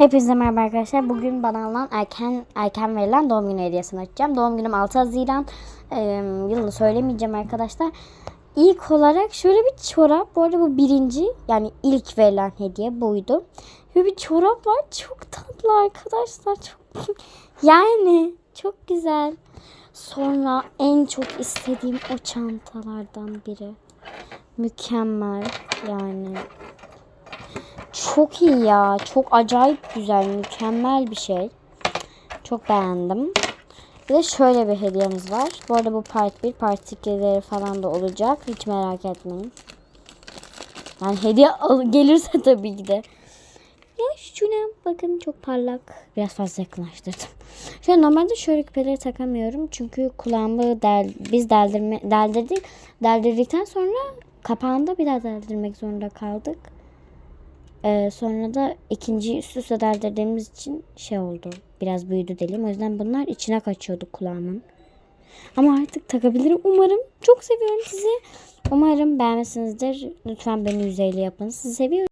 Hepinize merhaba arkadaşlar. Bugün bana alınan erken erken verilen doğum günü hediyesini açacağım. Doğum günüm 6 Haziran. Ee, yılı söylemeyeceğim arkadaşlar. İlk olarak şöyle bir çorap. Bu arada bu birinci yani ilk verilen hediye buydu. Ve bir çorap var. Çok tatlı arkadaşlar. Çok yani çok güzel. Sonra en çok istediğim o çantalardan biri. Mükemmel yani. Çok iyi ya. Çok acayip güzel, mükemmel bir şey. Çok beğendim. Bir de şöyle bir hediyemiz var. Bu arada bu part 1, part 2'leri falan da olacak. Hiç merak etmeyin. Yani hediye al- gelirse tabii ki de. Ya şuna bakın çok parlak. Biraz fazla yakınlaştırdım. Şöyle normalde şöyle küpeleri takamıyorum. Çünkü kulağımı del, biz deldirme, deldirdik. Deldirdikten sonra kapağında bir daha deldirmek zorunda kaldık. Ee, sonra da ikinci üst üste deldirdiğimiz için şey oldu. Biraz büyüdü deliğim. O yüzden bunlar içine kaçıyordu kulağımın. Ama artık takabilirim. Umarım. Çok seviyorum sizi. Umarım beğenmişsinizdir. Lütfen beni yüzeyli yapın. Sizi seviyorum.